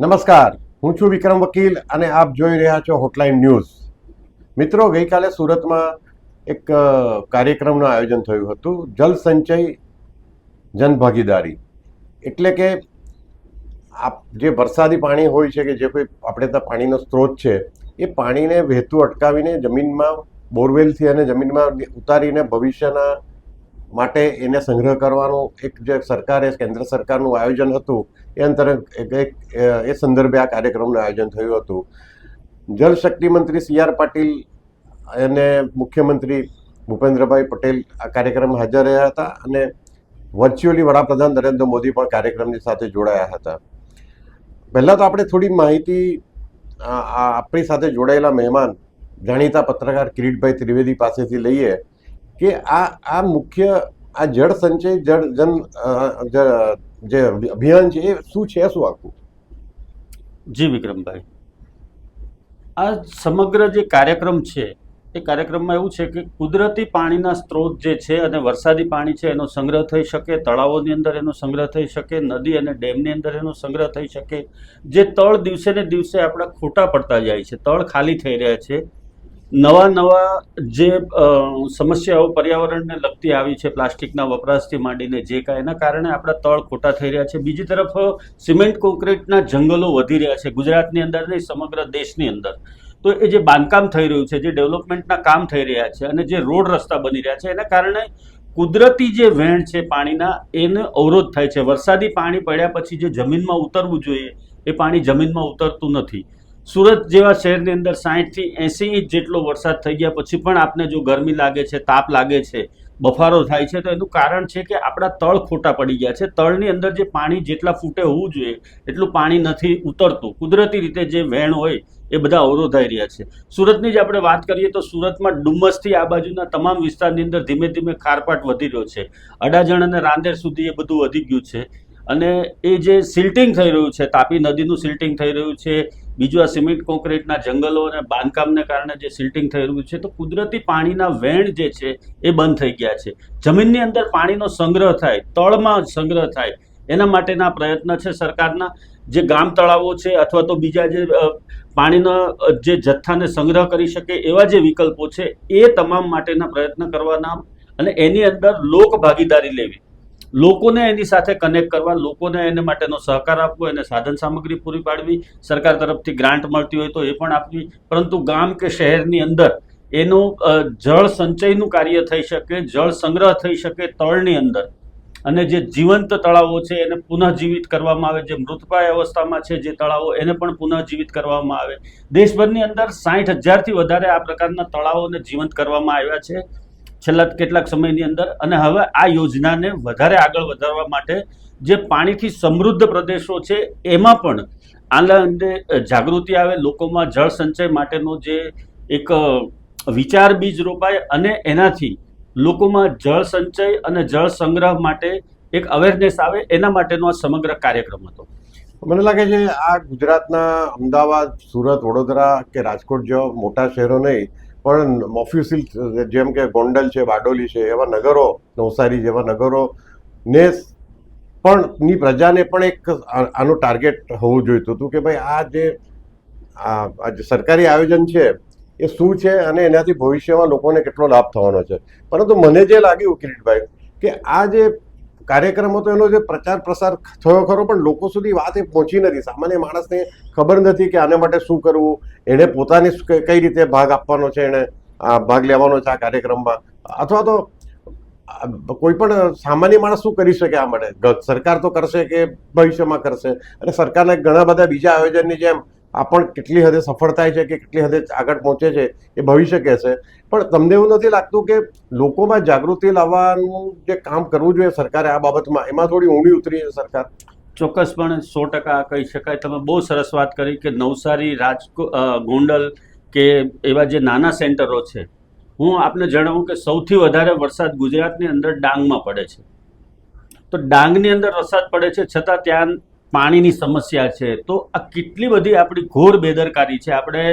નમસ્કાર. હું છું વિક્રમ વકીલ અને આપ જોઈ રહ્યા છો હોટલાઇન ન્યૂઝ મિત્રો, ગઈકાલે સુરતમાં એક કાર્યક્રમનું આયોજન થયું હતું. જલ સંચય જનભાગીદારી એટલે કે આપ, જે વરસાદી પાણી હોય છે કે જે કોઈ, આપણે ત્યાં પાણીનો સ્ત્રોત છે, એ પાણીને વહેતું અટકાવીને જમીનમાં બોરવેલથી અને જમીનમાં ઉતારીને ભવિષ્યના માટે એને સંગ્રહ કરવાનું એક જે સરકારે, કેન્દ્ર સરકારનું આયોજન હતું એ અંતર્ગત એ સંદર્ભે આ કાર્યક્રમનું આયોજન થયું હતું. જલશક્તિ મંત્રી સી આર પાટીલ અને મુખ્યમંત્રી ભૂપેન્દ્રભાઈ પટેલ આ કાર્યક્રમમાં હાજર રહ્યા હતા અને વર્ચ્યુઅલી વડાપ્રધાન નરેન્દ્ર મોદી પણ કાર્યક્રમની સાથે જોડાયા હતા. પહેલાં તો આપણે થોડી માહિતી આપણી સાથે જોડાયેલા મહેમાન જાણીતા પત્રકાર કિરીટભાઈ ત્રિવેદી પાસેથી લઈએ કે આ આ મુખ્ય આ જળ સંચય જળ જન જ- અભિયાન છે એ શું છે, શું આખું? જી, વિક્રમભાઈ. આ સમગ્ર જે કાર્યક્રમ છે, એ કાર્યક્રમમાં એવું છે કે કુદરતી પાણીના સ્ત્રોત જે છે અને વરસાદી પાણી છે, એનો સંગ્રહ થઈ શકે, તળાવોની અંદર એનો સંગ્રહ થઈ શકે, નદી અને ડેમની અંદર એનો સંગ્રહ થઈ શકે. જે તળ દિવસે ને દિવસે આપણા ખોટા પડતા જાય છે. તળ ખાલી થઈ રહ્યા છે. નવા નવા જે સમસ્યાઓ પર્યાવરણને લગતી આવી છે, પ્લાસ્ટિકના વપરાશથી માંડીને જે કાંઈ, એના કારણે આપણા તળ ખોટા થઈ રહ્યા છે. બીજી તરફ સિમેન્ટ કોન્ક્રીટના જંગલો વધી રહ્યા છે, ગુજરાતની અંદર નહીં, સમગ્ર દેશની અંદર. તો એ જે બાંધકામ થઈ રહ્યું છે, જે ડેવલપમેન્ટના કામ થઈ રહ્યા છે અને જે રોડ રસ્તા બની રહ્યા છે, એના કારણે કુદરતી જે વહેણ છે પાણીના, એને અવરોધ થાય છે. વરસાદી પાણી પડ્યા પછી જે જમીનમાં ઉતરવું જોઈએ, એ પાણી જમીનમાં ઉતરતું નથી. સુરત જેવા શહેરની અંદર સાહીઠથી એંસી ઇંચ જેટલો વરસાદ થઈ ગયા. પછી પણ આપને જો ગરમી લાગે છે, તાપ લાગે છે, બફારો થાય છે, તો એનું કારણ છે કે આપણા તળ ખોટા પડી ગયા છે. તળની અંદર જે પાણી જેટલા ફૂટે હોવું જોઈએ, એટલું પાણી નથી ઉતરતું. કુદરતી રીતે જે વહેણ હોય, એ બધા અવરોધાઈ રહ્યા છે. સુરતની જ આપણે વાત કરીએ તો સુરતમાં ડુમ્મસથી આ બાજુના તમામ વિસ્તારની અંદર ધીમે ધીમે ખારપાટ વધી રહ્યો છે. અડાજણ અને રાંદેર સુધી એ બધું વધી ગયું છે. અને એ જે સિલ્ટિંગ થઈ રહ્યું છે, તાપી નદીનું સિલ્ટિંગ થઈ રહ્યું છે બીજું આ સિમેન્ટ કોન્ક્રીટના જંગલો અને બાંધકામને કારણે જે સિલ્ટિંગ રહ્યું છે, તો કુદરતી પાણીના વેણ જે છે, એ બંધ થઈ ગયા છે. જમીનની અંદર પાણીનો સંગ્રહ થાય, તળમાં સંગ્રહ થાય, એના માટેના પ્રયત્ન છે સરકારના. જે ગામ તળાવો છે અથવા તો બીજા જે પાણીના જે જથ્થાને સંગ્રહ કરી શકે એવા જે વિકલ્પો છે, એ તમામ માટેના પ્રયત્ન કરવાના અને એની અંદર લોક ભાગીદારી લેવી. લોકોને એની સાથે કનેક્ટ કરવા, લોકોને એને માટેનો સહકાર આપવો, એને સાધન સામગ્રી પૂરી પાડવી, સરકાર તરફથી ગ્રાન્ટ મળતી હોય તો એ પણ આપવી. પરંતુ ગામ કે શહેરની અંદર એનું જળ સંચયનું કાર્ય થઈ શકે, જળ સંગ્રહ થઈ શકે તળની અંદર. અને જે જીવંત તળાવો છે એને પુનઃજીવિત કરવામાં આવે, જે મૃતપાય અવસ્થામાં છે જે તળાવો એને પણ પુનઃજીવિત કરવામાં આવે. દેશભરની અંદર સાઠ હજારથી વધારે આ પ્રકારના તળાવોને જીવંત કરવામાં આવ્યા છે. છેલ્લા કેટલાક સમયની અંદર અને હવે આ યોજનાને વધારે આગળ વધારવા માટે જે પાણીથી સમૃદ્ધ પ્રદેશો છે, એમાં પણ આના અંગે જાગૃતિ આવે, લોકોમાં જળ સંચય માટેનો જે એક વિચાર બીજ રોપાય અને એનાથી લોકોમાં જળ સંચય અને જળ સંગ્રહ માટે એક અવેરનેસ આવે, એના માટેનો આ સમગ્ર કાર્યક્રમ હતો. મને લાગે છે આ ગુજરાતના અમદાવાદ, સુરત, વડોદરા કે રાજકોટ જેવા મોટા શહેરો નહીં પણ મોફ્યુસિલ, જેમ કે ગોંડલ છે, બારડોલી છે, એવા નગરો, નવસારી જેવા નગરો ને પણ ની પ્રજાને પણ એક આનું ટાર્ગેટ હોવું જોઈતું હતું કે ભાઈ આ જે આ જે સરકારી આયોજન છે એ શું છે અને એનાથી ભવિષ્યમાં લોકોને કેટલો લાભ થવાનો છે. પરંતુ મને જે લાગ્યું કિરીટભાઈ, કે આ જે કાર્યક્રમ તો એનો જે પ્રચાર પ્રસાર થયો ખરો, પણ લોકો સુધી વાત એ પહોંચી નથી. સામાન્ય માણસને ખબર નથી કે આને માટે શું કરવું, એણે પોતાની કઈ રીતે ભાગ આપવાનો છે, એણે ભાગ લેવાનો છે આ કાર્યક્રમમાં. અથવા તો કોઈ પણ સામાન્ય માણસ શું કરી શકે આ માટે? સરકાર તો કરશે કે ભવિષ્યમાં કરશે? અને સરકારના ઘણા બધા બીજા આયોજનની જેમ આ પણ કેટલી હદે સફળ થાય છે કે કેટલી હદે આગળ પહોંચે છે એ ભવિષ્ય કહેશે પણ તમને એવું નથી લાગતું કે લોકોમાં જાગૃતિ લાવવાનું જે કામ કરવું જોઈએ સરકારે આ બાબતમાં, એમાં થોડી ઊંડી ઉતરી છે સરકાર? ચોક્કસપણે સો ટકા કહી શકાય. તમે બહુ સરસ વાત કરી કે નવસારી રાજકો ગોંડલ કે એવા જે નાના સેન્ટરો છે. હું આપને જણાવું કે સૌથી વધારે વરસાદ ગુજરાતની અંદર ડાંગમાં પડે છે. તો ડાંગની અંદર વરસાદ પડે છે. છતાં ત્યાં પાણીની સમસ્યા છે, તો આ કેટલી બધી આપણી ઘોર બેદરકારી છે. આપણે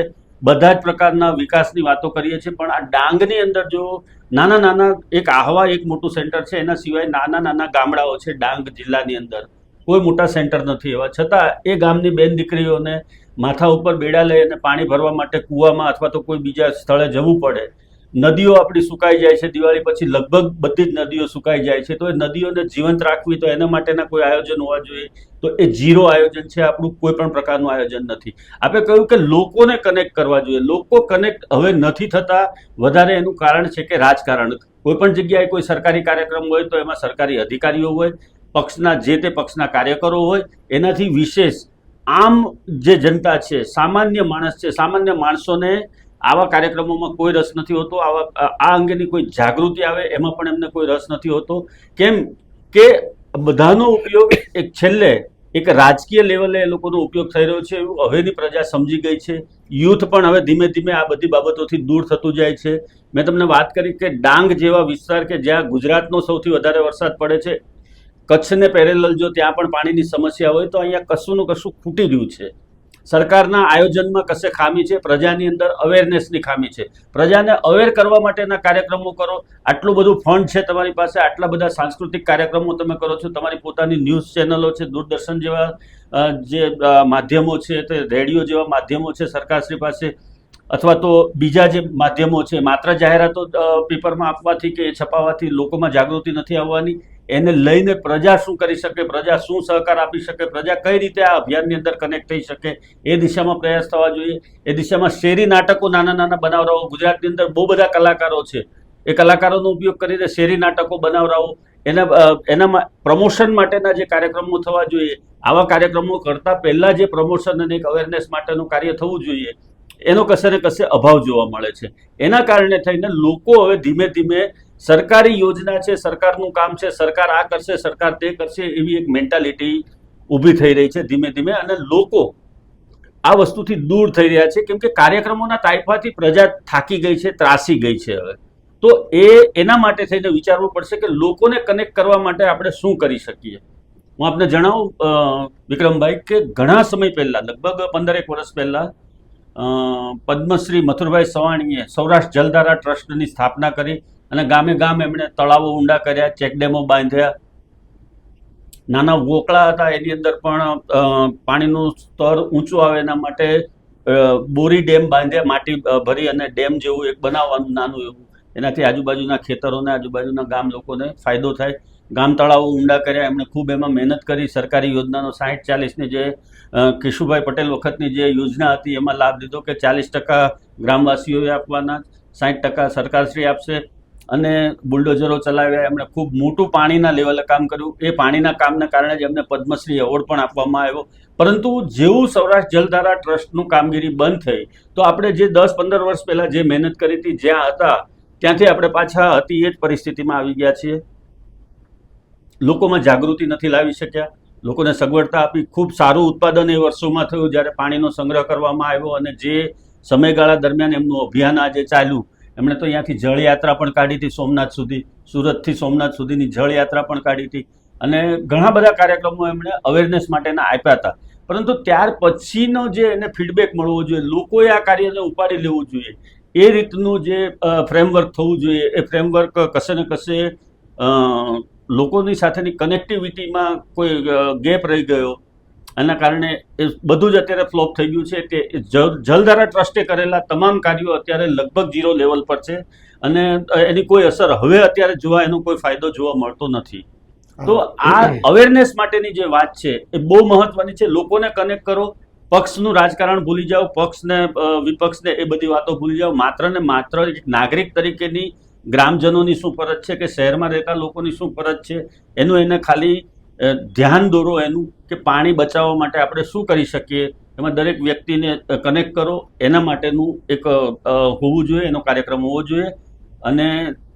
બધા જ પ્રકારના વિકાસની વાતો કરીએ છીએ, પણ આ ડાંગની અંદર જો નાના નાના એક આહવા એક મોટું સેન્ટર છે, એના સિવાય નાના નાના ગામડાઓ છે ડાંગ જિલ્લાની અંદર, કોઈ મોટા સેન્ટર નથી એવા. છતાં એ ગામની બેન દીકરીઓને માથા ઉપર બેડા લઈ અને પાણી ભરવા માટે કૂવામાં અથવા તો કોઈ બીજા સ્થળે જવું પડે નદીઓ આપણી સુકાઈ જાય છે, દિવાળી પછી લગભગ બધી જ નદીઓ સુકાઈ જાય છે, તો એ નદીઓને જીવંત રાખવી તો એના માટેના કોઈ આયોજન હોવા જોઈએ? તો એ ઝીરો આયોજન છે, આપણું કોઈ પણ પ્રકારનું આયોજન નથી. આપણે કહ્યું કે લોકોને કનેક્ટ કરવા જોઈએ. લોકો કનેક્ટ હવે નથી થતા. વધારે એનું કારણ છે કે રાજકારણ. કોઈ પણ જગ્યાએ કોઈ સરકારી કાર્યક્રમ હોય તો એમાં સરકારી અધિકારીઓ હોય, પક્ષના જે તે પક્ષના કાર્યકરો હોય, એનાથી વિશેષ આમ જે જનતા છે, સામાન્ય માણસ છે, સામાન્ય માણસોને આવા કાર્યક્રમોમાં કોઈ રસ નથી હોતો, આવા, આ અંગેની કોઈ જાગૃતિ આવે, એમાં પણ એમને કોઈ રસ નથી હોતો. કેમ કે બધાનો ઉપયોગ એક છેલ્લે એક રાજકીય લેવલે એ લોકોનો ઉપયોગ થઈ રહ્યો છે, એવું હવેની પ્રજા સમજી ગઈ છે. યુથ પણ હવે ધીમે ધીમે આ બધી બાબતોથી દૂર થતું જાય છે. મેં તમને વાત કરી કે ડાંગ જેવા વિસ્તાર કે જ્યાં ગુજરાતનો સૌથી વધારે વરસાદ પડે છે, કચ્છને પેરેલલ જો ત્યાં પણ પાણીની સમસ્યા હોય તો અહીંયા કશુંનું કશું ખૂટી રહ્યું છે. સરકારના આયોજનમાં કશે ખામી છે? પ્રજાની અંદર અવેરનેસની ખામી છે. પ્રજાને અવેર કરવા માટેના કાર્યક્રમો કરો. આટલું બધું ફંડ છે તમારી પાસે. આટલા બધા સાંસ્કૃતિક કાર્યક્રમો તમે કરો છો. તમારી પોતાની ન્યૂઝ ચેનલો છે, દૂરદર્શન જેવા જે માધ્યમો છે, તે રેડિયો જેવા માધ્યમો છે સરકારશ્રી પાસે, અથવા તો બીજા જે માધ્યમો છે, માત્ર જાહેરાતો પેપરમાં આપવાથી કે છપાવવાથી લોકોમાં જાગૃતિ નથી આવવાની. એને લઈને પ્રજા શું કરી શકે, પ્રજા શું સહકાર આપી શકે, પ્રજા કઈ રીતે આ અભિયાનની અંદર કનેક્ટ થઈ શકે, એ દિશામાં પ્રયાસ થવા જોઈએ. એ દિશામાં શેરી નાટકો નાના નાના બનાવરાઓ, ગુજરાતની અંદર બહુ બધા કલાકારો છે. એ કલાકારોનો ઉપયોગ કરીને શેરી નાટકો બનાવરાઓ, એના એનામાં પ્રમોશન માટેના જે કાર્યક્રમો થવા જોઈએ, આવા કાર્યક્રમો કરતા પહેલાં જે પ્રમોશન અને એક અવેરનેસ માટેનું કાર્ય થવું જોઈએ, એનો કશે ને કશે અભાવ જોવા મળે છે. એના કારણે થઈને લોકો હવે ધીમે ધીમે સરકારી યોજના છે, સરકારનું કામ છે, સરકાર આ કરશે, સરકાર તે કરશે એવી એક મેન્ટાલિટી ઊભી થઈ રહી છે ધીમે ધીમે અને લોકો આ વસ્તુથી દૂર થઈ રહ્યા છે. કેમ કે કાર્યક્રમોના તાઇફાથી પ્રજા થાકી ગઈ છે, ત્રાસી ગઈ છે હવે. તો એ એના માટે થઈને વિચારવું પડશે કે લોકોને કનેક્ટ કરવા માટે આપણે શું કરી શકીએ. હું આપને જણાવું વિક્રમભાઈ, કે ઘણા સમય પહેલાં, લગભગ પંદરેક વર્ષ પહેલાં પદ્મશ્રી મથુરભાઈ સવાણીએ સૌરાષ્ટ્ર જલધારા ટ્રસ્ટની સ્થાપના કરી. અને ગામે ગામ એમણે તળાવો ઊંડા કર્યા ચેકડેમો બાંધ્યા. નાના વોકળા હતા, એની અંદર પણ પાણીનું સ્તર ઊંચું આવે એના માટે બોરી ડેમ બાંધ્યા, માટી ભરી અને ડેમ જેવું એક બનાવવાનું નાનું એવું. એનાથી આજુબાજુના ખેતરોને, આજુબાજુના ગામ લોકોને ફાયદો થાય. ગામ તળાવો ઊંડા કર્યા, એમણે ખૂબ એમાં મહેનત કરી. સરકારી યોજનાનો સાહીઠ ચાલીસની જે કેશુભાઈ પટેલ વખતની જે યોજના હતી, એમાં લાભ લીધો કે ચાલીસ ટકા ગ્રામવાસીઓએ આપવાના, સાહીઠ ટકા સરકારશ્રી આપશે. અને બુલડોઝરો ચલાવ્યા, એમણે ખૂબ મોટું પાણીના લેવલે કામ કર્યું. એ પાણીના કામના કારણે જ એમને પદ્મશ્રી એવોર્ડ પણ આપવામાં આવ્યો. પરંતુ જેવું સૌરાષ્ટ્ર જલધારા ટ્રસ્ટનું કામગીરી બંધ થઈ, તો આપણે જે દસ પંદર વર્ષ પહેલાં જે મહેનત કરી હતી, જ્યાં હતા, ત્યાંથી આપણે પાછા હતી એ જ પરિસ્થિતિમાં આવી ગયા છીએ. લોકોમાં જાગૃતિ નથી લાવી શક્યા. લોકોને સગવડતા આપી ખૂબ સારું ઉત્પાદન એ વર્ષોમાં થયું, જ્યારે પાણીનો સંગ્રહ કરવામાં આવ્યો અને જે સમયગાળા દરમિયાન એમનું અભિયાન આજે ચાલ્યું એમણે તો અહીંયાથી જળયાત્રા પણ કાઢી હતી સોમનાથ સુધી, સુરતથી સોમનાથ સુધીની જળયાત્રા પણ કાઢી હતી. અને ઘણા બધા કાર્યક્રમો એમણે અવેરનેસ માટેના આપ્યા હતા. પરંતુ ત્યાર પછીનો જે એને ફીડબેક મળવો જોઈએ, લોકોએ આ કાર્યને ઉપાડી લેવું જોઈએ. એ રીતનું જે ફ્રેમવર્ક થવું જોઈએ, એ ફ્રેમવર્ક કશે ને કશે લોકોની સાથેની કનેક્ટિવિટીમાં કોઈ ગેપ રહી ગયો. એના કારણે એ બધું જ અત્યારે ફ્લોપ થઈ ગયું છે કે જલધારા ટ્રસ્ટે કરેલા તમામ કાર્યો અત્યારે લગભગ ઝીરો લેવલ પર છે અને એની કોઈ અસર હવે અત્યારે જોવા એનો કોઈ ફાયદો જોવા મળતો નથી. તો આ અવેરનેસ માટેની જે વાત છે એ બહુ મહત્વની છે. લોકોને કનેક્ટ કરો. પક્ષનું રાજકારણ ભૂલી જાઓ. પક્ષને વિપક્ષને એ બધી વાતો ભૂલી જાઓ. માત્ર ને માત્ર એક નાગરિક તરીકેની ગ્રામજનોની શું ફરજ છે કે શહેરમાં રહેતા લોકોની શું ફરજ છે? એનું એને ખાલી ધ્યાન દોરો એનું કે પાણી બચાવવા માટે આપણે શું કરી શકીએ? એમાં દરેક વ્યક્તિને કનેક્ટ કરો. એના માટેનું એક હોવું જોઈએ, એનો કાર્યક્રમ હોવો જોઈએ. અને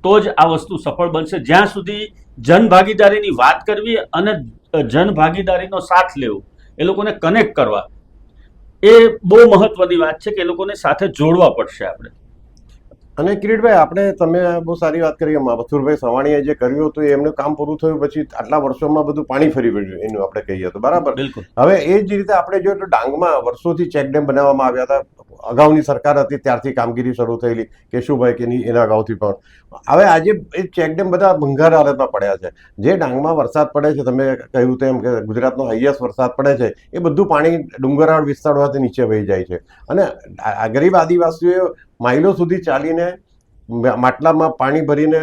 તો જ આ વસ્તુ સફળ બનશે. જ્યાં સુધી જનભાગીદારીની વાત કરવી અને જનભાગીદારીનો સાથ લેવો. એ લોકોને કનેક્ટ કરવા. એ બહુ મહત્વની વાત છે કે એ લોકોને સાથે જોડવા પડશે આપણે. અને કિરીટભાઈ આપણે તમે બહુ સારી વાત કરી મથુરભાઈ સવાણીએ જે કર્યું હતું એમનું કામ પૂરું થયું પછી આટલા વર્ષોમાં બધું પાણી ફરી વળ્યું એનું આપણે કહીએ તો બરાબર? હવે એ જ રીતે આપણે જો તો ડાંગમાં વર્ષોથી ચેકડેમ બનાવવામાં આવ્યા હતા અગાઉની સરકાર હતી, ત્યારથી કામગીરી શરૂ થયેલી, કેશુભાઈ કે ની એના અગાઉથી પણ. હવે આજે એ ચેકડેમ બધા ભંગાર હાલતમાં પડ્યા છે. જે ડાંગમાં વરસાદ પડે છે, તમે કહ્યું તેમ કે ગુજરાતનો હાઈએસ્ટ વરસાદ પડે છે, એ બધું પાણી ડુંગરાળ વિસ્તારમાંથી નીચે વહી જાય છે. અને ગરીબ આદિવાસીઓએ માઇલો સુધી ચાલીને માટલામાં પાણી ભરીને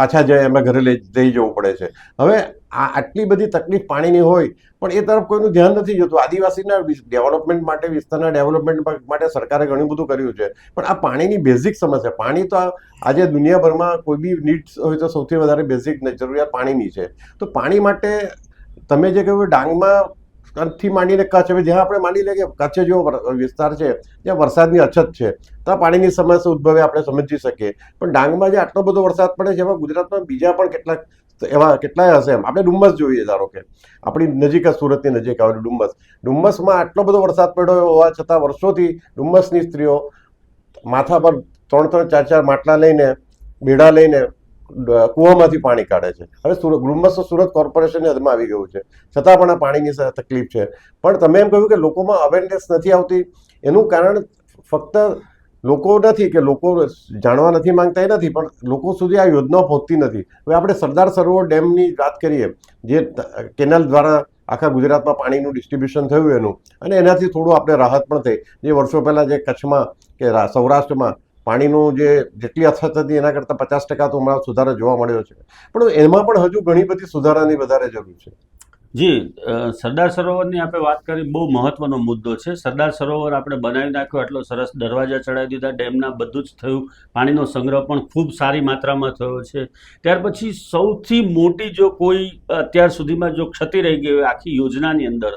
પાછા જાય એમાં ઘરે લઈ જઈ જવું પડે છે. હવે આ આટલી બધી તકલીફ પાણીની હોય, પણ એ તરફ કોઈનું ધ્યાન નથી જતું. આદિવાસીના ડેવલપમેન્ટ માટે, વિસ્તારના ડેવલપમેન્ટ માટે સરકારે ઘણું બધું કર્યું છે. પણ આ પાણીની બેઝિક સમસ્યા, પાણી તો આજે દુનિયાભરમાં કોઈ બી નીડ્સ હોય તો સૌથી વધારે બેઝિક જરૂરિયાત પાણીની છે. તો પાણી માટે તમે જે કહ્યું ડાંગમાં કચ્છથી માંડીને કચ્છ. હવે જ્યાં આપણે માની લઈએ કે કચ્છ જેવો વિસ્તાર છે જ્યાં વરસાદની અછત છે તો પાણીની સમસ્યા ઉદ્ભવે આપણે સમજી શકીએ. પણ ડાંગમાં જે આટલો બધો વરસાદ પડે છે, એમાં ગુજરાતમાં બીજા પણ કેટલાક એવા કેટલાય હશે એમ. આપણે ડુમ્મસ જોઈએ ધારો કે. આપણી નજીક સુરતની નજીક આવેલું ડુમ્મસ. ડુમ્મસમાં આટલો બધો વરસાદ પડ્યો હોવા છતાં વર્ષોથી ડુમ્મસની સ્ત્રીઓ માથા પર ત્રણ ત્રણ ચાર ચાર માટલા લઈને, બેડા લઈને કૂવામાંથી પાણી કાઢે છે. હવે સુરત ડુમ્મસ સુરત કોર્પોરેશનની હદમાં આવી ગયું છે. છતાં પણ આ પાણીની તકલીફ છે. પણ તમે એમ કહ્યું કે લોકોમાં અવેરનેસ નથી આવતી, એનું કારણ ફક્ત લોકો નથી કે લોકો જાણવા નથી માંગતા એ નથી, પણ લોકો સુધી આ યોજનાઓ પહોંચતી નથી. હવે આપણે સરદાર સરોવર ડેમની વાત કરીએ, જે કેનાલ દ્વારા આખા ગુજરાતમાં પાણીનું ડિસ્ટ્રીબ્યુશન થયું એનું, અને એનાથી થોડું આપણે રાહત પણ થઈ. જે વર્ષો પહેલાં જે કચ્છમાં કે સૌરાષ્ટ્રમાં પાણીનું જે જેટલી અછત હતી એના કરતાં પચાસ ટકા તો હમણાં સુધારો જોવા મળ્યો છે. પણ એમાં પણ હજુ ઘણી બધી સુધારાની વધારે જરૂર છે. જી સરદાર સરોવરની આપણે વાત કરી, બહુ મહત્વનો મુદ્દો છે. સરદાર સરોવર આપણે બનાવી નાખ્યો એટલો સરસ દરવાજા ચડાવી દીધા, ડેમના બધું જ થયું. પાણીનો સંગ્રહ પણ ખૂબ સારી માત્રામાં થયો છે. ત્યાર પછી સૌથી મોટી જો કોઈ અત્યાર સુધીમાં જો ક્ષતિ રહી ગઈ હોય આખી યોજનાની અંદર,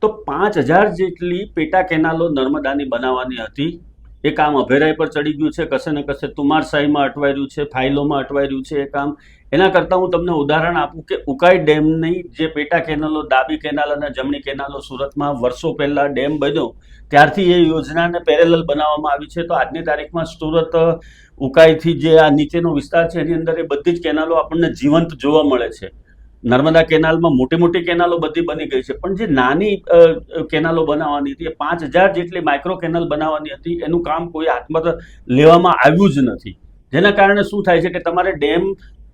તો પાંચ હજાર જેટલી પેટા કેનાલો નર્મદાની બનાવવાની હતી. એ કામ અભેરાઈ પર ચડી ગયું છે, કશે ને કશે તુમારશાહીમાં અટવાઈ રહ્યું છે, ફાઇલોમાં અટવાઈ રહ્યું છે એ કામ. એના કરતાં હું તમને ઉદાહરણ આપું કે ઉકાઈ ડેમની જે પેટા કેનાલો, ડાબી કેનાલ અને જમણી કેનાલો સુરતમાં વર્ષો પહેલાં ડેમ બન્યો, ત્યારથી એ યોજનાને પેરેલલ બનાવવામાં આવી છે. તો આજની તારીખમાં સુરત, ઉકાઈથી જે આ નીચેનો વિસ્તાર છે, એની અંદર એ બધી જ કેનાલો આપણને જીવંત જોવા મળે છે. નર્મદા કેનાલમાં મોટી મોટી કેનાલો બધી બની ગઈ છે. પણ જે નાની કેનાલો બનાવવાની હતી, એ પાંચ હજાર જેટલી માઇક્રો કેનાલ બનાવવાની હતી, એનું કામ કોઈ હાથમાં લેવામાં આવ્યું જ નથી. જેના કારણે શું થાય છે કે તમારે ડેમ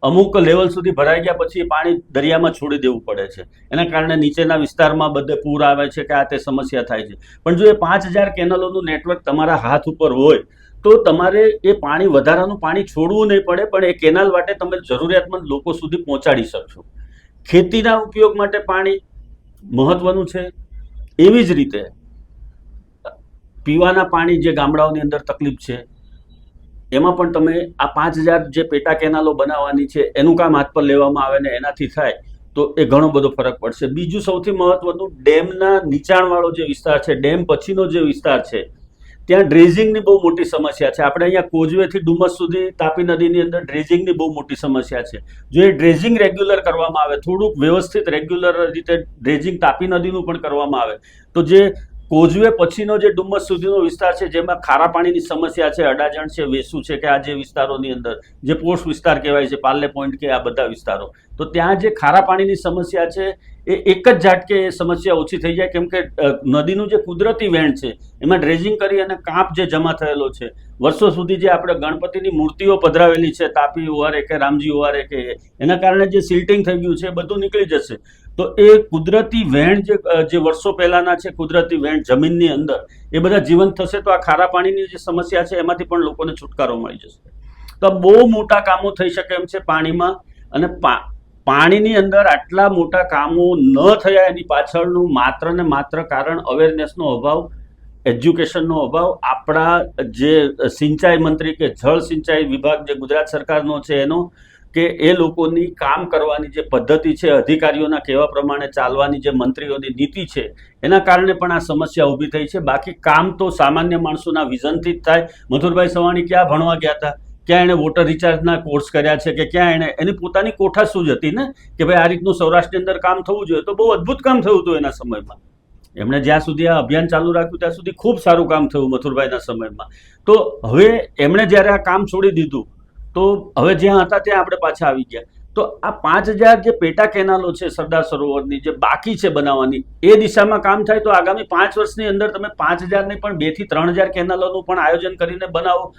અમુક લેવલ સુધી ભરાઈ ગયા પછી પાણી દરિયામાં છોડી દેવું પડે છે. એના કારણે નીચેના વિસ્તારમાં બધે પૂર આવે છે કે આ તે સમસ્યા થાય છે. પણ જો એ પાંચ હજાર કેનલોનું નેટવર્ક તમારા હાથ ઉપર હોય, તો તમારે એ પાણી, વધારાનું પાણી છોડવું નહીં પડે, પણ એ કેનાલ માટે તમે જરૂરિયાતમંદ લોકો સુધી પહોંચાડી શકશો. ખેતીના ઉપયોગ માટે પાણી મહત્વનું છે. એવી જ રીતે પીવાના પાણી જે ગામડાઓની અંદર તકલીફ છે, એમાં પણ તમે આ પાંચ હજાર જે પેટા કેનાલો બનાવવાની છે, એનું કામ હાથ પર લેવામાં આવે ને એનાથી થાય, તો એ ઘણો બધો ફરક પડશે. બીજું સૌથી મહત્વનું, ડેમના નીચાણવાળો જે વિસ્તાર છે, ડેમ પછીનો જે વિસ્તાર છે ત્યાં ડ્રેઝિંગની બહુ મોટી સમસ્યા છે. આપણે અહીંયા કોજવેથી ડુમસ સુધી તાપી નદીની અંદર ડ્રેઝિંગની બહુ મોટી સમસ્યા છે. જો એ ડ્રેઝિંગ રેગ્યુલર કરવામાં આવે, થોડુંક વ્યવસ્થિત રેગ્યુલર રીતે ડ્રેઝિંગ તાપી નદીનું પણ કરવામાં આવે, તો જે કોઝવે પછીનો જે ડુમ્મસ સુધીનો વિસ્તાર છે, જેમાં ખારા પાણીની સમસ્યા છે, અડાજણ છે, વેસુ છે, કે આ જે વિસ્તારોની અંદર, જે પોસ્ટ વિસ્તાર કહેવાય છે, પાર્લે પોઈન્ટ કે આ બધા વિસ્તારો, તો ત્યાં જે ખારા પાણીની સમસ્યા છે એ એક જ ઝાટકે એ સમસ્યા ઓછી થઈ જાય, કેમ કે નદીનું જે કુદરતી વહેણ છે, એમાં ડ્રેઝિંગ કરી અને કાંપ જે જમા થયેલો છે, વર્ષો સુધી જે આપણે ગણપતિની મૂર્તિઓ પધરાવેલી છે, તાપી ઓવારે કે રામજી ઓવારે કે એના કારણે જે સિલ્ટિંગ થઈ ગયું છે, એ બધું નીકળી જશે. તો એ કુદરતી વહેણ જે જે વર્ષો પહેલાના છે, કુદરતી વહેણ જમીનની અંદર, એ બધા જીવંત થશે તો આ ખારા પાણીની જે સમસ્યા છે, એમાંથી પણ લોકોને છુટકારો મળી જશે. તો બહુ મોટા કામો થઈ શકે એમ છે પાણીમાં અને પા પાણીની અંદર આટલા મોટા કામો ન થયા એની પાછળનું માત્ર ને માત્ર કારણ અવેરનેસનો અભાવ એજ્યુકેશનનો અભાવ, આપણા જે સિંચાઈ મંત્રી કે જળ સિંચાઈ વિભાગ જે ગુજરાત સરકારનો છે એનો, કે એ લોકોની કામ કરવાની જે પદ્ધતિ છે, અધિકારીઓના કહેવા પ્રમાણે ચાલવાની જે મંત્રીઓની નીતિ છે, એના કારણે પણ આ સમસ્યા ઊભી થઈ છે. બાકી કામ તો સામાન્ય માણસોના વિઝનથી જ થાય. મથુરભાઈ સવાણી ક્યાં ભણવા ગયા હતા? ક્યાં એણે વોટર રિચાર્જના કોર્સ કર્યા છે કે ક્યાં એણે, એની પોતાની કોઠા શું જ હતી ને? કે ભાઈ આ રીતનું સૌરાષ્ટ્રની અંદર કામ થવું જોઈએ તો બહુ અદ્ભુત કામ થયું હતું એના સમયમાં. એમણે જ્યાં સુધી આ અભિયાન ચાલુ રાખ્યું ત્યાં સુધી ખૂબ સારું કામ થયું મથુરભાઈના સમયમાં. તો હવે એમણે જ્યારે આ કામ છોડી દીધું, તો હવે જ્યાં હતા ત્યાં આપણે પાછા આવી ગયા. તો આ પાંચ હજાર જે પેટા કેનાલો છે સરદાર સરોવરની, જે બાકી છે બનાવવાની, એ દિશામાં કામ થાય તો આગામી પાંચ વર્ષની અંદર તમે પાંચ હજાર નહીં પણ બેથી ત્રણ હજાર કેનાલોનું પણ આયોજન કરીને બનાવો.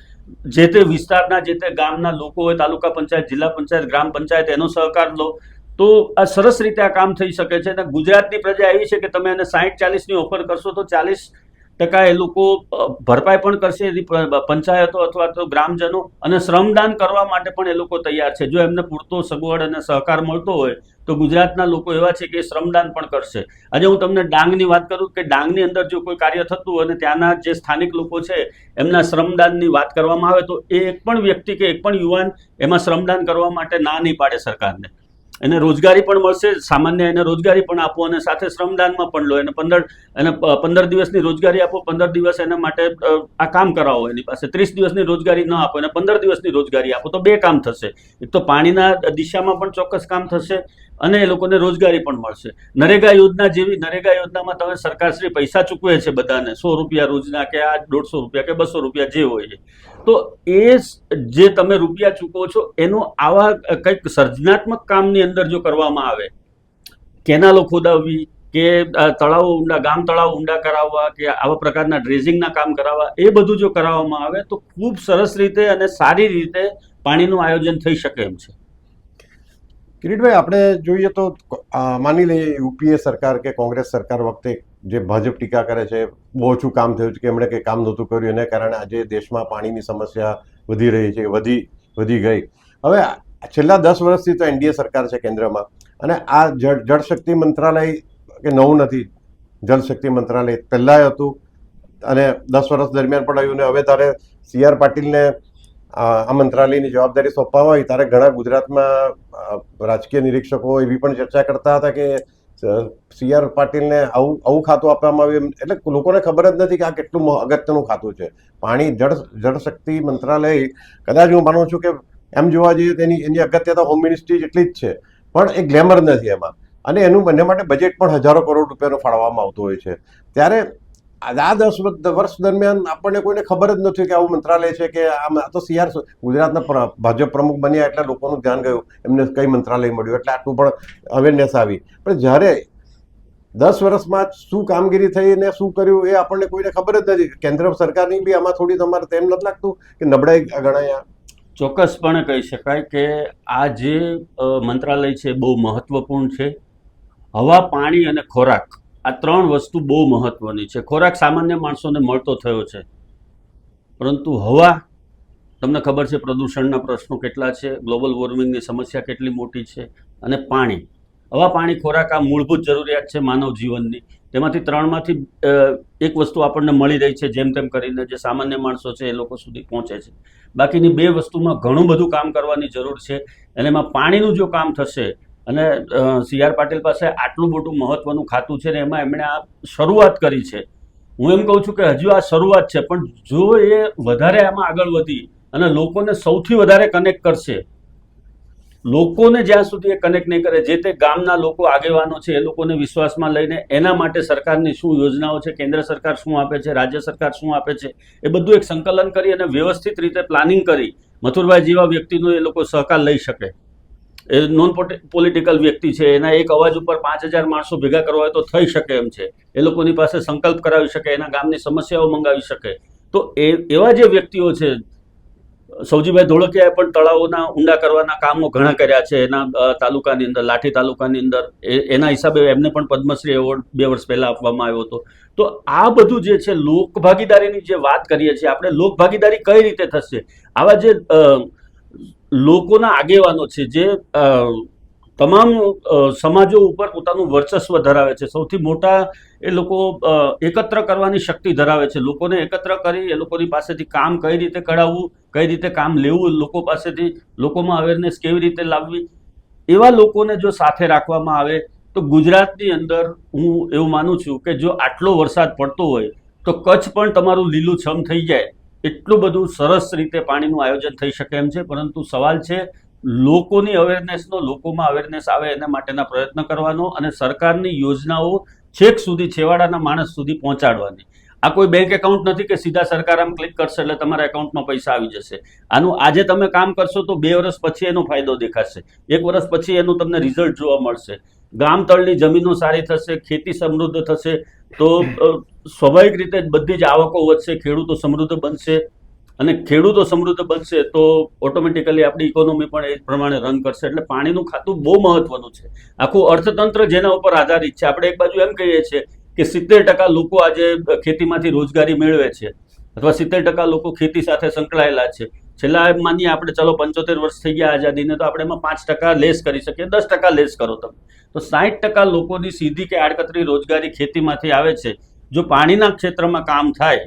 જે તે વિસ્તારના જે તે ગામના લોકો હોય, તાલુકા પંચાયત, જિલ્લા પંચાયત, ગ્રામ પંચાયત, એનો સહકાર લો, તો આ સરસ રીતે આ કામ થઈ શકે છે. અને ગુજરાતની પ્રજા એવી છે કે તમે એને સાહીઠ ચાલીસની ઓફર કરશો તો ચાલીસ ટકા એ લોકો ભરપાઈ પણ કરશે, એની પંચાયતો અથવા તો ગ્રામજનો, અને શ્રમદાન કરવા માટે પણ એ લોકો તૈયાર છે. જો એમને પૂરતો સગવડ અને સહકાર મળતો હોય, તો ગુજરાતના લોકો એવા છે કે શ્રમદાન પણ કરશે. આજે હું તમને ડાંગની વાત કરું કે ડાંગની અંદર જો કોઈ કાર્ય થતું હોય અને ત્યાંના જે સ્થાનિક લોકો છે, એમના શ્રમદાનની વાત કરવામાં આવે, તો એ એક પણ વ્યક્તિ કે એક પણ યુવાન એમાં શ્રમદાન કરવા માટે ના નહીં પાડે સરકારને. એને રોજગારી પણ મળશે, સામાન્ય એને રોજગારી પણ આપો અને સાથે શ્રમદાનમાં પણ લો. એને પંદર એને પંદર દિવસની રોજગારી આપો, પંદર દિવસ એના માટે આ કામ કરાવો એની પાસે. ત્રીસ દિવસની રોજગારી ન આપો, એને પંદર દિવસની રોજગારી આપો. તો બે કામ થશે. એક તો પાણીના દિશામાં પણ ચોક્કસ કામ થશે અને એ લોકોને રોજગારી પણ મળશે. નરેગા યોજના જેવી, નરેગા યોજનામાં તમે સરકારશ્રી પૈસા ચૂકવે છે બધાને. સો રૂપિયા રોજના કે આ દોઢસો રૂપિયા કે બસો રૂપિયા જે હોય તો એ જે તમે રૂપિયા ચૂકવો છો, એનો આવા કંઈક સર્જનાત્મક કામની અંદર જો કરવામાં આવે, કેનાલો ખોદાવવી, કે તળાવો ઊંડા, ગામ તળાવ ઊંડા કરાવવા, કે આવા પ્રકારના ડ્રેઝિંગના કામ કરાવવા, એ બધું જો કરાવવામાં આવે, તો ખૂબ સરસ રીતે અને સારી રીતે પાણીનું આયોજન થઈ શકે એમ છે. કિરીટભાઈ, આપણે જોઈએ તો માની લઈએ યુપીએ સરકાર કે કોંગ્રેસ સરકાર વખતે જે ભાજપ ટીકા કરે છે, બહુ ઓછું કામ થયું છે કે એમણે કંઈ કામ નહોતું કર્યું, એને કારણે આજે દેશમાં પાણીની સમસ્યા વધી રહી છે, વધી વધી ગઈ. હવે છેલ્લા દસ વર્ષથી તો એનડીએ સરકાર છે કેન્દ્રમાં અને આ જળ જળશક્તિ મંત્રાલય કે નવું નથી જળશક્તિ મંત્રાલય પહેલાંય હતું અને દસ વર્ષ દરમિયાન પણ આવ્યું ને હવે તારે સી આર પાટીલને આ મંત્રાલયની જવાબદારી સોંપવામાં આવી ત્યારે ઘણા ગુજરાતમાં રાજકીય નિરીક્ષકો એવી પણ ચર્ચા કરતા હતા કે સી આર પાટીલને આવું આવું ખાતું આપવામાં આવ્યું. એટલે લોકોને ખબર જ નથી કે આ કેટલું અગત્યનું ખાતું છે પાણી, જળ, જળશક્તિ મંત્રાલય, કદાચ હું માનું છું કે એમ જોવા જઈએ તો એની એની અગત્યતા હોમ મિનિસ્ટ્રી જેટલી જ છે, પણ એ ગ્લેમર નથી એમાં અને એનું બંને માટે બજેટ પણ હજારો કરોડ રૂપિયાનું ફાળવવામાં આવતું હોય છે ત્યારે આ દસ વર્ષ દરમિયાન આપણને કોઈને ખબર જ નથી કે આવું મંત્રાલય છે કે આ તો સીઆર ગુજરાતના ભાજપ પ્રમુખ બન્યા એટલે લોકોનું ધ્યાન ગયું, એમને કઈ મંત્રાલય મળ્યું, એટલે આટલું પણ અવેરનેસ આવી. પણ જ્યારે દસ વર્ષમાં શું કામગીરી થઈ ને શું કર્યું એ આપણને કોઈને ખબર જ નથી. કેન્દ્ર સરકારની બી આમાં થોડી તમારે તેમ નથી લાગતું કે નબળાઈ ગણાય ચોક્કસપણે કહી શકાય કે આ જે મંત્રાલય છે બહુ મહત્વપૂર્ણ છે. હવા, પાણી અને ખોરાક આ ત્રણ વસ્તુ બહુ મહત્વની છે. ખોરાક સામાન્ય માણસોને મળતો થયો છે. પરંતુ હવા, તમને ખબર છે પ્રદૂષણના પ્રશ્નો કેટલા છે, ગ્લોબલ વોર્મિંગની સમસ્યા કેટલી મોટી છે અને પાણી. હવા, પાણી, ખોરાક આ મૂળભૂત જરૂરિયાત છે માનવ જીવનની. તેમાંથી ત્રણમાંથી એક વસ્તુ આપણને મળી રહી છે જેમ તેમ કરીને જે સામાન્ય માણસો છે એ લોકો સુધી પહોંચે છે. બાકીની બે વસ્તુમાં ઘણું બધું કામ કરવાની જરૂર છે. અને એમાં પાણીનું જો કામ થશે અને સી આર પાટીલ પાસે આટલું મોટું મહત્વનું ખાતું છે ને એમાં એમણે આ શરૂઆત કરી છે. હું એમ કહું છું કે હજુ આ શરૂઆત છે, પણ જો એ વધારે આમાં આગળ વધી અને લોકોને સૌથી વધારે કનેક્ટ કરશે, લોકોને જ્યાં સુધી એ કનેક્ટ નહીં કરે, જે તે ગામના લોકો આગેવાનો છે, એ લોકોને વિશ્વાસમાં લઈને એના માટે સરકારની શું યોજનાઓ છે, કેન્દ્ર સરકાર શું આપે છે, રાજ્ય સરકાર શું આપે છે, એ બધું એક સંકલન કરી અને વ્યવસ્થિત રીતે પ્લાનિંગ કરી. મથુરભાઈ જેવા વ્યક્તિનો એ લોકો સહકાર લઈ શકે. એ નોન પોલિટિકલ વ્યક્તિ છે, એના એક અવાજ ઉપર પાંચ હજાર માણસો ભેગા કરવા હોય તો થઈ શકે એમ છે. એ લોકોની પાસે સંકલ્પ કરાવી શકે, એના ગામની સમસ્યાઓ મંગાવી શકે. તો એ, એવા જે વ્યક્તિઓ છે, સૌજીભાઈ ધોળકિયાએ પણ તળાવોના ઊંડા કરવાના કામો ઘણા કર્યા છે, એના તાલુકાની અંદર, લાઠી તાલુકાની અંદર એના હિસાબે એમને પણ પદ્મશ્રી એવોર્ડ બે વર્ષ પહેલા આપવામાં આવ્યો હતો. તો આ બધું જે છે લોક ભાગીદારીની જે વાત કરીએ છીએ, આપણે લોક ભાગીદારી કઈ રીતે થશે? આવા જે લોકોના આગેવાનો છે જે તમામ સમાજો ઉપર પોતાનું વર્ચસ્વ ધરાવે છે. સૌથી મોટા એ લોકો એકત્ર કરવાની શક્તિ ધરાવે છે. લોકોને એકત્ર કરી, એ લોકોની પાસેથી કામ કઈ રીતે કઢાવવું, કઈ રીતે કામ લેવું, લોકો પાસેથી લોકોમાં અવેરનેસ કેવી રીતે લાવવી, એવા લોકોને જો સાથે રાખવામાં આવે, તો ગુજરાતની અંદર હું એવું માનું છું કે જો આટલો વરસાદ પડતો હોય, તો કચ્છ પણ તમારું લીલું છમ થઈ જાય. એટલું બધું સરસ રીતે પાણીનું આયોજન થઈ શકે એમ છે, પરંતુ સવાલ છે, લોકોની અવેરનેસનો લોકોમાં અવેરનેસ આવે એના માટેના પ્રયત્ન કરવાનો અને સરકારની યોજનાઓ છેક સુધી છેવાડાના માણસ સુધી પહોંચાડવાની. આ કોઈ બેંક એકાઉન્ટ નથી કે સીધા સરકાર આમ ક્લિક કરશે એટલે તમારા એકાઉન્ટમાં પૈસા આવી જશે. આનું આજે તમે કામ કરશો તો બે વર્ષ પછી એનો ફાયદો દેખાશે. એક વર્ષ પછી એનું તમને રિઝલ્ટ જોવા મળશે. ગામ તળની જમીનો સારી થશે, ખેતી સમૃદ્ધ થશે, તો સ્વાભાવિક રીતે બધી જ આવકો વધશે, ખેડૂતો સમૃદ્ધ બનશે અને ખેડૂતો સમૃદ્ધ બનશે તો ઓટોમેટિકલી આપણી ઇકોનોમી પણ એ પ્રમાણે રન કરશે. એટલે પાણીનું ખાતું બહુ મહત્વનું છે. આખું અર્થતંત્ર જેના ઉપર આધારિત છે. આપણે એક બાજુ એમ કહીએ છીએ કે સિત્તેર ટકા લોકો આજે ખેતીમાંથી રોજગારી મેળવે છે અથવા સિત્તેર ટકા લોકો ખેતી સાથે સંકળાયેલા છે. છેલ્લા માનીએ આપણે ચલો પંચોતેર વર્ષ થઈ ગયા આઝાદીને, તો આપણે એમાં પાંચ ટકા લેસ કરી શકીએ, દસ ટકા લેસ કરો તમે. તો સાઠ ટકા લોકોની સીધી કે આડકતરી રોજગારી ખેતીમાંથી આવે છે. જો પાણીના ક્ષેત્રમાં કામ થાય,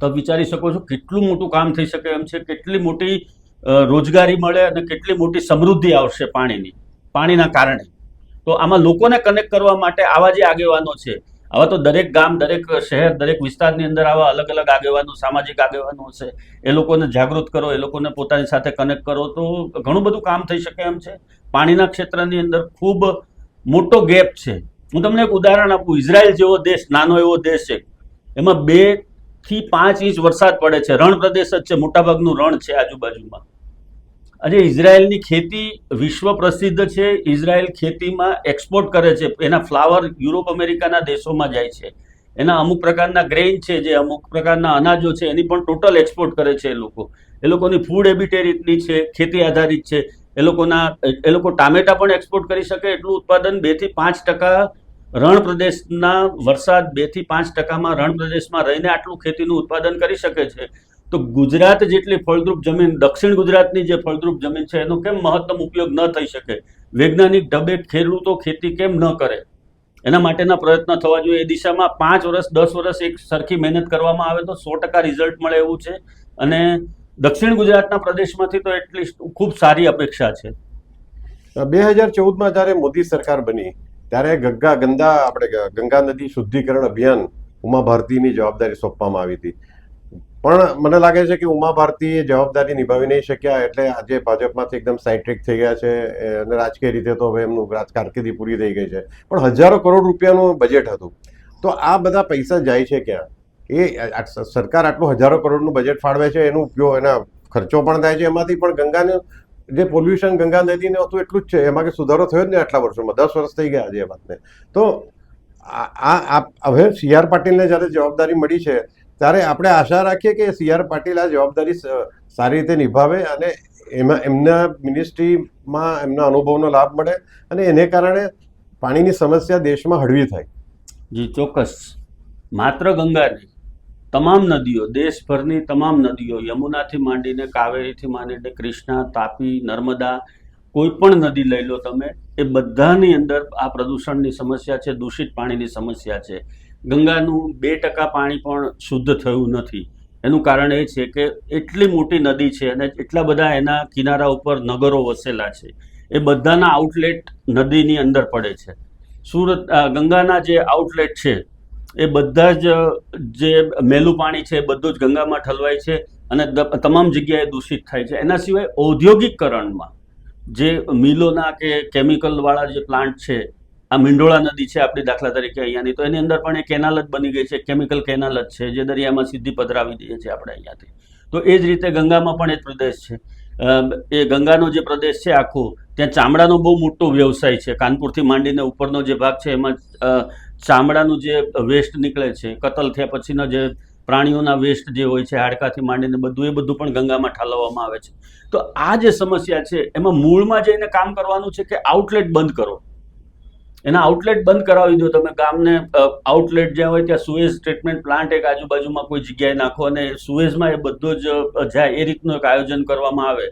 તો વિચારી શકો છો કેટલું મોટું કામ થઈ શકે એમ છે, કેટલી મોટી રોજગારી મળે અને કેટલી મોટી સમૃદ્ધિ આવશે પાણીની, પાણીના કારણે. તો આમાં લોકોને કનેક્ટ કરવા માટે આવા જે આગેવાનો છે આવા તો દરેક ગામ, દરેક શહેર, દરેક વિસ્તારની અંદર આવા અલગ અલગ આગેવાનો, સામાજિક આગેવાનો હશે. એ લોકોને જાગૃત કરો, એ લોકોને પોતાની સાથે કનેક્ટ કરો તો ઘણું બધું કામ થઈ શકે એમ છે. પાણીના ક્ષેત્રની અંદર ખૂબ મોટો ગેપ છે. હું તમને એક ઉદાહરણ આપું. ઇઝરાયલ જેવો દેશ, નાનો એવો દેશ છે. એમાં બેથી પાંચ ઇંચ વરસાદ પડે છે. રણ પ્રદેશ જ છે. મોટાભાગનું રણ છે આજુબાજુમાં. આજે ઇઝરાયલની ખેતી વિશ્વ પ્રસિદ્ધ છે. ઇઝરાયલ ખેતીમાં એક્સપોર્ટ કરે છે. એના ફ્લાવર યુરોપ અમેરિકાના દેશોમાં જાય છે. એના અમુક પ્રકારના ગ્રેઇન છે જે અમુક પ્રકારના અનાજો છે એની પણ ટોટલ એક્સપોર્ટ કરે છે એ લોકો. એ લોકોની ફૂડ હેબિટ છે, ખેતી આધારિત છે. એ લોકોના, એ લોકો ટામેટા પણ એક્સપોર્ટ કરી શકે. એટલું ઉત્પાદન બેથી પાંચ ટકા રણ પ્રદેશના વરસાદ બેથી પાંચ ટકામાં રણ પ્રદેશમાં રહીને આટલું ખેતીનું ઉત્પાદન કરી શકે છે. તો ગુજરાત જેટલી ફળદ્રુપ જમીન, દક્ષિણ ગુજરાતની જે ફળદ્રુપ જમીન છે, એનો કેમ મહત્તમ ઉપયોગ ન થઈ શકે? વૈજ્ઞાનિક ઢબે ખેડૂતો ખેતી કેમ ન કરે? એના માટેના પ્રયત્ન થવા જોઈએ. એ દિશામાં પાંચ વર્ષ, દસ વર્ષ એક સરખી મહેનત કરવામાં આવે તો સો ટકા રિઝલ્ટ મળે એવું છે. અને દક્ષિણ ગુજરાતના પ્રદેશમાંથી તો એટલીસ્ટ ખૂબ સારી અપેક્ષા છે. બે હજાર ચૌદમાં જ્યારે મોદી સરકાર બની, ત્યારે ગંગા, ગંદા, આપણે ગંગા નદી શુદ્ધિકરણ અભિયાન ઉમા ભારતીની જવાબદારી સોંપવામાં આવી હતી. પણ મને લાગે છે કે ઉમા ભારતી જવાબદારી નિભાવી નહીં શક્યા એટલે આજે ભાજપમાંથી એકદમ સાઇટ્રિક થઈ ગયા છે અને રાજકીય રીતે તો હવે એમનું રાજકારકિર્દી પૂરી થઈ ગઈ છે. પણ હજારો કરોડ રૂપિયાનું બજેટ હતું. તો આ બધા પૈસા જાય છે ક્યાં? એ સરકાર આટલું હજારો કરોડનું બજેટ ફાળવે છે, એનું ઉપયોગ, એના ખર્ચો પણ થાય છે, એમાંથી પણ ગંગાને, જે પોલ્યુશન ગંગા નદીને હતું એટલું જ છે, એમાં કે સુધારો થયો જ નહીં આટલા વર્ષોમાં, દસ વર્ષ થઈ ગયા આજે એ વાતને. તો આ- હવે સી આર પાટીલને જ્યારે જવાબદારી મળી છે ત્યારે આપણે આશા રાખીએ કે સી આર પાટીલ આ જવાબદારી સારી રીતે નિભાવે અને એમાં, એમના મિનિસ્ટ્રીમાં એમના અનુભવનો લાભ મળે અને એને કારણે પાણીની સમસ્યા દેશમાં હળવી થાય. જી, ચોક્કસ. માત્ર ગંગા નહીં, તમામ નદીઓ, દેશભરની તમામ નદીઓ, યમુનાથી માંડીને કાવેરીથી માંડીને કૃષ્ણા, તાપી, નર્મદા, કોઈ પણ નદી લઈ લો તમે, એ બધાની અંદર આ પ્રદૂષણની સમસ્યા છે, દૂષિત પાણીની સમસ્યા છે. ગંગાનું બે ટકા પાણી પણ શુદ્ધ થયું નથી. એનું કારણ એ છે કે એટલી મોટી નદી છે અને એટલા બધા એના કિનારા ઉપર નગરો વસેલા છે. એ બધાના આઉટલેટ નદીની અંદર પડે છે. સુરત ગંગાના જે આઉટલેટ છે, એ બધા જ, જે મેલું પાણી છે એ બધું જ ગંગામાં ઠલવાય છે અને તમામ જગ્યાએ દૂષિત થાય છે. એના સિવાય ઔદ્યોગિકરણમાં જે મિલોના કે કેમિકલવાળા જે પ્લાન્ટ છે આ મિંડોળા નદી છે આપણી દાખલા તરીકે અહીંયાની. તો એની અંદર પણ એ કેનાલ જ બની ગઈ છે, કેમિકલ કેનાલ જ છે, જે દરિયામાં સીધી પધરાવી દઈએ છીએ આપણે અહીંયાથી. તો એ જ રીતે ગંગામાં પણ એ પ્રદેશ છે. એ ગંગાનો જે પ્રદેશ છે આખો, ત્યાં ચામડાનો બહુ મોટો વ્યવસાય છે. કાનપુરથી માંડીને ઉપરનો જે ભાગ છે, એમાં ચામડાનું જે વેસ્ટ નીકળે છે, કતલ થયા પછીનો જે પ્રાણીઓના વેસ્ટ જે હોય છે, હાડકાથી માંડીને બધું, એ બધું પણ ગંગામાં ઠાલવવામાં આવે છે. તો આ જે સમસ્યા છે, એમાં મૂળમાં જઈને કામ કરવાનું છે કે આઉટલેટ બંધ કરો? એના આઉટલેટ બંધ કરાવી દો. તમે ગામને આઉટલેટ જ્યાં હોય ત્યાં સુએઝ ટ્રીટમેન્ટ પ્લાન્ટ એક આજુબાજુમાં કોઈ જગ્યાએ નાખો અને સુએઝમાં એ બધો જ જાય, એ રીતનું એક આયોજન કરવામાં આવે,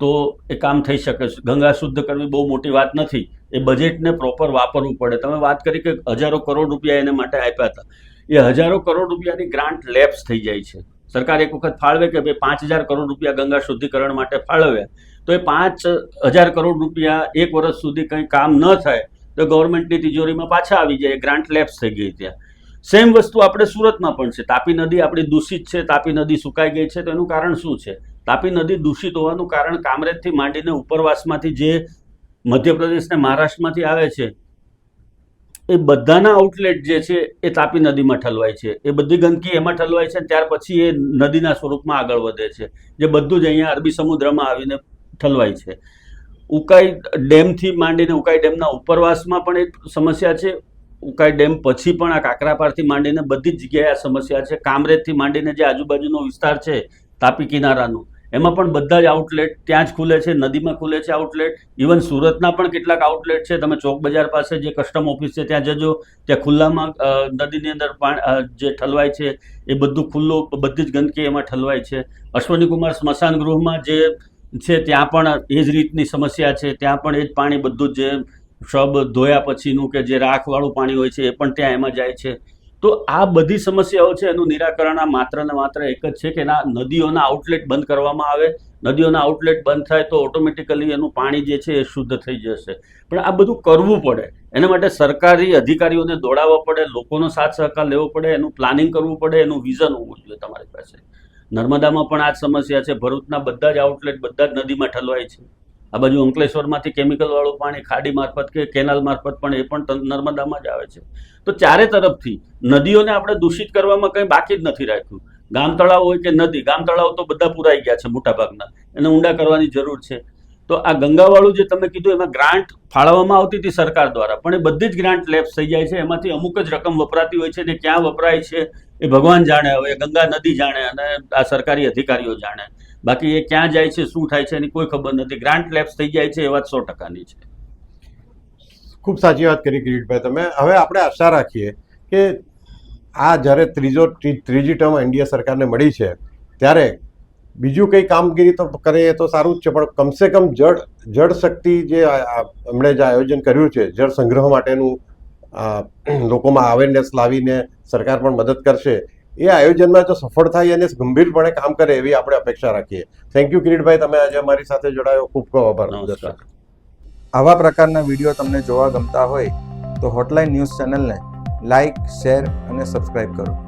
તો એ કામ થઈ શકે છે. ગંગા શુદ્ધ કરવી બહુ મોટી વાત નથી. એ બજેટને પ્રોપર વાપરવું પડે. તમે વાત કરી કે હજારો કરોડ રૂપિયા એને માટે આપ્યા હતા. એ હજારો કરોડ રૂપિયાની ગ્રાન્ટ લેપ્સ થઈ જાય છે. સરકાર એક વખત ફાળવે કે ભાઈ પાંચ હજાર કરોડ રૂપિયા ગંગા શુદ્ધિકરણ માટે ફાળવ્યા. તો એ પાંચ હજાર કરોડ રૂપિયા એક વર્ષ સુધી કંઈ કામ ન થાય તો ગવર્મેન્ટની તિજોરીમાં પાછા આવી જાય ગ્રાન્ટ લેપ્સ થઈ ગઈ ત્યાં. સેમ વસ્તુ આપણે સુરતમાં પણ છે. તાપી નદી આપણી દૂષિત છે, તાપી નદી સુકાઈ ગઈ છે, તો એનું કારણ શું છે? તાપી નદી દૂષિત હોવાનું કારણ કામરેજથી માંડીને ઉપરવાસમાંથી જે મધ્યપ્રદેશ ને મહારાષ્ટ્રમાંથી આવે છે, એ બધાના આઉટલેટ જે છે, એ તાપી નદીમાં ઠલવાય છે. એ બધી ગંદકી એમાં ઠલવાય છે ત્યાર પછી એ નદીના સ્વરૂપમાં આગળ વધે છે. જે બધું જ અહીંયા અરબી સમુદ્રમાં આવીને ઠલવાય છે. ઉકાઈ ડેમથી માંડીને ઉકાઈ ડેમના ઉપરવાસમાં પણ એક સમસ્યા છે. ઉકાઈ ડેમ પછી પણ આ કાકરાપારથી માંડીને બધી જ જગ્યાએ આ સમસ્યા છે. કામરેજથી માંડીને જે આજુબાજુનો વિસ્તાર છે, તાપી કિનારાનો, એમાં પણ બધા જ આઉટલેટ ત્યાં જ ખુલે છે, નદીમાં ખુલે છે આઉટલેટ ઇવન સુરતના પણ કેટલાક આઉટલેટ છે. તમે ચોક બજાર પાસે જે કસ્ટમ ઓફિસ છે, ત્યાં જજો. ત્યાં ખુલ્લામાં નદીની અંદર જે ઠલવાય છે, એ બધું ખુલ્લું, બધી જ ગંદકી એમાં ઠલવાય છે. અશ્વની કુમાર સ્મશાન ગૃહમાં જે છે, ત્યાં પણ એ જ રીતની સમસ્યા છે, ત્યાં પણ એ જ પાણી બધું જ શબ ધોયા પછીનું કે જે રાખવાળું પાણી હોય છે, એ પણ ત્યાં એમાં જાય છે. તો આ બધી સમસ્યાઓ છે, એનું નિરાકરણ આ માત્ર ને માત્ર એક જ છે કે એના નદીઓના આઉટલેટ બંધ કરવામાં આવે. નદીઓના આઉટલેટ બંધ થાય તો ઓટોમેટિકલી એનું પાણી જે છે એ શુદ્ધ થઈ જશે. પણ આ બધું કરવું પડે. એના માટે સરકારી અધિકારીઓને દોડાવવા પડે, લોકોનો સાથ સહકાર લેવો પડે, એનું પ્લાનિંગ કરવું પડે, એનું વિઝન હોવું જોઈએ તમારી પાસે. નર્મદામાં પણ આ જ સમસ્યા છે. ભરૂચના બધા જ આઉટલેટ બધા જ નદીમાં ઠલવાય છે. આ બાજુ અંકલેશ્વરમાંથી કેમિકલવાળું પાણી ખાડી મારફત કે કેનાલ મારફત પણ એ પણ નર્મદામાં જ આવે છે. તો ચારે તરફથી નદીઓને આપણે દૂષિત કરવામાં કંઈ બાકી જ નથી રાખ્યું. ગામ તળાવ હોય કે નદી ગામ તળાવ તો બધા પુરાઈ ગયા છે મોટાભાગના. એને ઊંડા કરવાની જરૂર છે. તો આ ગંગાવાળું જે તમે કીધું એમાં ગ્રાન્ટ ફાળવવામાં આવતી હતી સરકાર દ્વારા, પણ એ બધી જ ગ્રાન્ટ લેપ્સ થઈ જાય છે. એમાંથી અમુક જ રકમ વપરાતી હોય છે ને ક્યાં વપરાય છે એ ભગવાન જાણે, હવે ગંગા નદી જાણે અને આ સરકારી અધિકારીઓ જાણે. બાકી એ ક્યાં જાય છે, શું થાય છે એની કોઈ ખબર નથી. ગ્રાન્ટ લેપ્સ થઈ જાય છે, એ વાત સો ટકાની છે. ખૂબ સાચી વાત કરી કિરીટભાઈ તમે. હવે આપણે આશા રાખીએ કે આ જ્યારે ત્રીજો ત્રીજી ટર્મ એનડીએ સરકારને મળી છે, ત્યારે બીજું કંઈ કામગીરી તો કરે એ તો સારું જ છે, પણ કમસે કમ જળ જળ શક્તિ જે આ જે આયોજન કર્યું છે, જળ સંગ્રહ માટેનું લોકોમાં અવેરનેસ લાવીને સરકાર પણ મદદ કરશે. એ આયોજનમાં જો સફળ થાય અને ગંભીરપણે કામ કરે એવી આપણે અપેક્ષા રાખીએ. થેન્ક યુ કિરીટભાઈ તમે આજે અમારી સાથે જોડાયો. ખૂબ ખૂબ આભાર. નમસ્કાર. આવા પ્રકારના વીડિયો તમને જોવા ગમતા હોય તો હોટલાઇન ન્યૂઝ ચેનલને લાઇક શેર અને સબસ્ક્રાઈબ કરો.